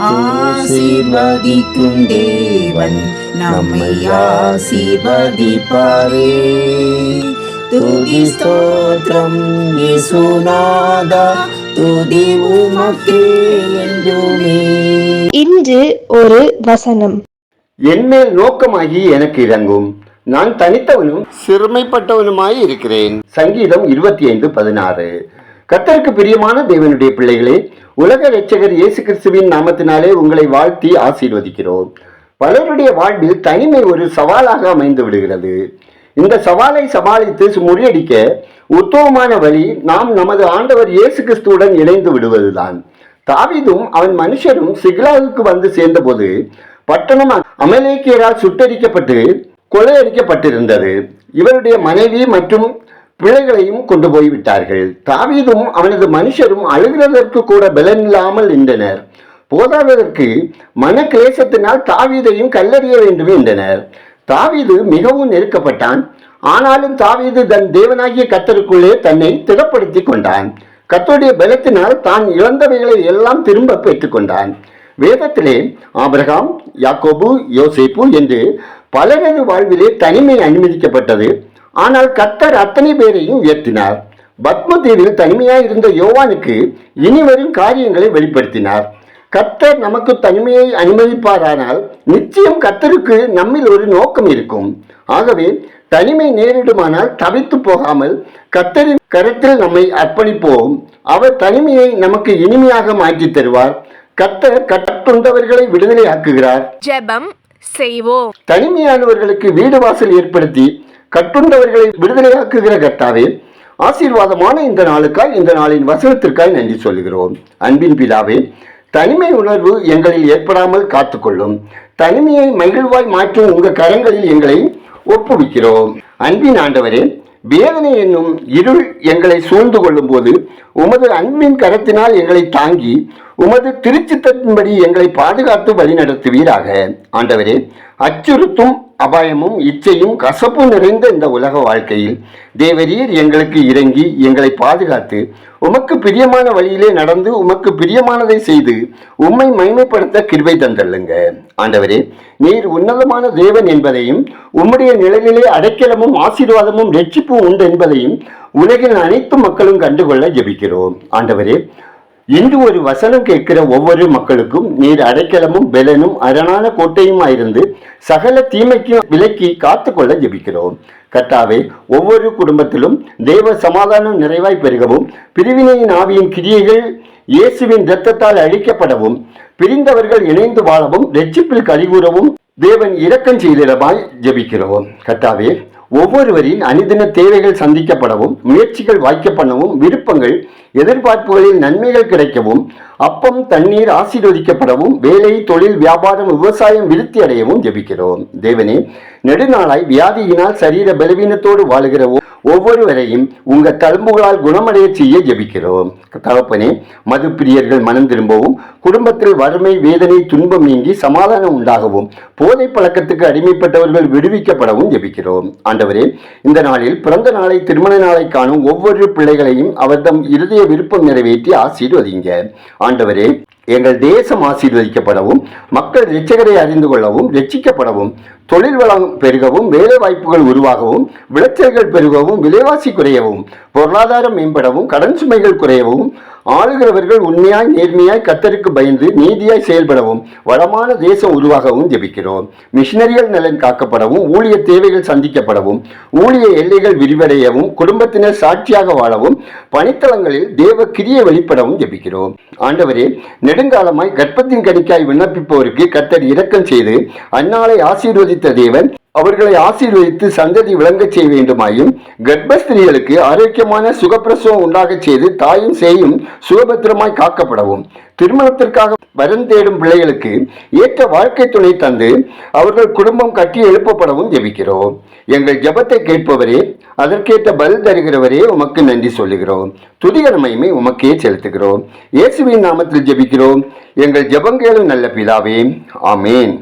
ஆசீர்வதிக்கும் தேவன் நம்மை ஆசீர்வதிப்பாரே. துதி ஸ்தோத்திரம் இயேசுநாதா துதி உமக்கே என்றுமே. இன்று ஒரு வசனம். என்மேல் நோக்கமாகி எனக்கு இறங்கும். நான் தனித்தவனும் சிறுமைப்பட்டவனுமாய் இருக்கிறேன். சங்கீதம் இருபத்தி ஐந்து பதினாறு. கர்த்தருக்கு பிரியமான தேவனுடைய பிள்ளைகளே உலக இரட்சகர் இயேசு கிறிஸ்துவின் நாமத்தினாலே உங்களை வாழ்த்தி ஆசீர்வதிக்கிறோம். பலருடைய வாழ்வில் தனிமை ஒரு சவாலாக அமைந்து விடுகிறது. இந்த சவாலை சமாளித்து முறியடிக்க உத்தவமான வழி நாம் நமது ஆண்டவர் இயேசு கிறிஸ்துவுடன் இணைந்து விடுவதுதான். தாவிதும் அவன் மனுஷரும் சிக்லாவுக்கு வந்து சேர்ந்தபோது பட்டணம் அமலேக்கியரால் சுட்டரிக்கப்பட்டு கொலையடிக்கப்பட்டிருந்தது இவருடைய மனைவி மற்றும் பிள்ளைகளையும் கொண்டு போய் விட்டார்கள். தாவீதும் அவனது மனுஷரும் அழுகிறதற்கு கூட பலனில்லாமல் நின்றனர். போதாததற்கு மன கிளேசத்தினால் தாவீதையும் கல்லறிய வேண்டும் என்றனர். தாவீது மிகவும் நெருக்கப்பட்டான். ஆனாலும் தாவீது தன் தேவனாகிய கத்தருக்குள்ளே தன்னை திடப்படுத்தி கொண்டான். கத்தருடைய பலத்தினால் தான் இழந்தவைகளை எல்லாம் திரும்ப பெற்றுக்கொண்டான் வேதத்திலே ஆபிரகாம் யாக்கோபு யோசேப்பு என்று பலரது வாழ்விலே தனிமை அனுமதிக்கப்பட்டது. ஆனால் கத்தர் அத்தனை பேரையும் உயர்த்தினார். பத்ம தீவில் தனிமையாய் இருந்த யோவானுக்கு இனி வரும் காரியங்களை வெளிப்படுத்தினார். கத்தர் நமக்கு தனிமையை அனுமதிப்பாரானால் நிச்சயம் கத்தருக்கு நம்மில் ஒரு நோக்கம் இருக்கும். ஆகவே தனிமை நேரிடுமானால் தவித்து போகாமல் கத்தரின் கருத்தில் நம்மை அர்ப்பணிப்போம். அவர் தனிமையை நமக்கு இனிமையாக மாற்றித் தருவார். கத்தர் கட்டுண்டவர்களை விடுதலை ஆக்குகிறார் ஜெபம் செய்வோம். தனிமையானவர்களுக்கு வீடு வாசல் ஏற்படுத்தி கட்டுண்டவர்களை விடுதலையாக்குகிற கர்த்தாவே ஆசீர்வாதமான இந்த நாளுக்காய் இந்த நாளின் வசனத்திற்காய் நன்றி சொல்கிறோம் அன்பின் பிதாவே தனிமை உணர்வு எங்களில் ஏற்படாமல் காத்துக்கொள்ளும். தனிமையை மகிழ்வாய் மாற்றும் உங்கள் கரங்களில் எங்களை ஒப்புவிக்கிறோம். அன்பின் ஆண்டவரே வேதனை என்னும் இருள் எங்களை சூழ்ந்து கொள்ளும் போது உமது அன்பின் கரத்தினால் எங்களை தாங்கி உமது திருச்சித்தத்தின்படி எங்களை பாதுகாத்து வழிநடத்துவீராக. ஆண்டவரே அச்சுறுத்தும் அபாயமும் இச்சையும் கசப்பும் நிறைந்த இந்த உலக வாழ்க்கையில் தேவரீர் எங்களுக்கு இறங்கி எங்களை பாதுகாத்து உமக்கு பிரியமான வழியிலே நடந்து உமக்கு பிரியமானதை செய்து உம்மை மைமைப்படுத்த கிருவை தந்தள்ளுங்க. ஆண்டவரே நீர் உன்னதமான தேவன் என்பதையும் உம்முடைய நிழலிலே அடைக்கலமும் ஆசீர்வாதமும் ரட்சிப்பும் உண்டு என்பதையும் உலகின் அனைத்து மக்களும் கண்டுகொள்ள ஜெபிக்கிறோம். ஆண்டவரே இன்று ஒரு வசனம் கேட்கிற ஒவ்வொரு மக்களுக்கும் நீர் அடைக்கலமும் பெலனும் அரணான கோட்டையுமாயிருந்து சகல தீமைக்கும் விலக்கி காத்துக்கொள்ள ஜெபிக்கிறோம். கட்டாவே ஒவ்வொரு குடும்பத்திலும் தெய்வ சமாதானம் நிறைவாய் பெருகவும் பிரிவினையின் ஆவியின் கிரியைகள் இயேசுவின் இரத்தத்தால் அழிக்கப்படவும் பிரிந்தவர்கள் இணைந்து வாழவும் ரட்சிப்பில் கழிவுறவும் தேவன் இரக்கம் செய்திடமாய் ஜெபிக்கிறோம். கட்டாவே ஒவ்வொருவரின் அனுதின தேவைகள் சந்திக்கப்படவும் முயற்சிகள் வாய்க்கப்படவும் விருப்பங்கள் எதிர்பார்ப்புகளில் நன்மைகள் கிடைக்கவும் அப்பம் தண்ணீர் ஆசீர்வதிக்கப்படவும் வேலை தொழில் வியாபாரம் விவசாயம் விருத்தி அடையவும் ஜெபிக்கிறோம். தேவனே நெடுநாளாய் வியாதியினால் சரீர பலவீனத்தோடு வாழுகிற ஒவ்வொருவரையும் உங்க தழும்புகளால் குணமடைய செய்ய ஜபிக்கிறோம். தகப்பனே மது பிரியர்கள் மனம் திரும்பவும் குடும்பத்தில் வறுமை வேதனை துன்பம் நீங்கி சமாதானம் உண்டாகவும் போதை பழக்கத்துக்கு அடிமைப்பட்டவர்கள் விடுவிக்கப்படவும் ஜெபிக்கிறோம். ஆண்டவரே இந்த நாளில் பிறந்த நாளை திருமண நாளை காணும் ஒவ்வொரு பிள்ளைகளையும் அவர்தம் இருதய விருப்பம் நிறைவேற்றி ஆசீர்வதிங்க. ஆண்டவரே எங்கள் தேசம் ஆசீர்வதிக்கப்படவும் மக்கள் இரட்சகரை அறிந்து கொள்ளவும் ரட்சிக்கப்படவும் தொழில் வளம் பெருகவும் வேலை வாய்ப்புகள் உருவாகவும் விளைச்சல்கள் பெருகவும் விலைவாசி குறையவும் பொருளாதாரம் மேம்படவும் கடன் சுமைகள் குறையவும் ஆளுகிறவர்கள் உண்மையாய் நேர்மையாய் கத்தருக்கு பயந்து நீதியாய் செயல்படவும் வளமான தேசம் உருவாகவும் ஜெபிக்கிறோம். மிஷினரிகள் நலன் காக்கப்படவும் ஊழிய தேவைகள் சந்திக்கப்படவும் ஊழிய எல்லைகள் விரிவடையவும் குடும்பத்தினர் சாட்சியாக வாழவும் பணித்தளங்களில் தேவ கிரியை வெளிப்படவும் ஜெபிக்கிறோம். ஆண்டவரே நெடுங்காலமாய் கர்ப்பத்தின் கடிக்காய் விண்ணப்பிப்போருக்கு கத்தர் இரக்கம் செய்து அந்நாளை ஆசீர்வதித்த தேவன் அவர்களை ஆசீர்வதித்து சந்ததி விளங்கச் செய்ய வேண்டுமாயும் கர்ப்பஸ்திரீகளுக்கு ஆரோக்கியமான சுகப்பிரசவம் உண்டாகச் செய்து தாயும் சேயும் சுகபத்திரமாய் காக்கப்படவும். திருமணத்திற்காக வரம் தேடும் பிள்ளைகளுக்கு ஏற்ற வாழ்க்கை துணை தந்து அவர்கள் குடும்பம் கட்டி எழுப்பப்படவும் ஜெபிக்கிறோம். எங்கள் ஜெபத்தை கேட்பவரே அதற்கேற்ற பதில் தருகிறவரே உமக்கு நன்றி சொல்லுகிறோம். துதிகரமையுமே உமக்கே செலுத்துகிறோம். இயேசுவின் நாமத்தில் ஜெபிக்கிறோம். எங்கள் ஜபங்களும் நல்ல பிதாவே ஆமேன்.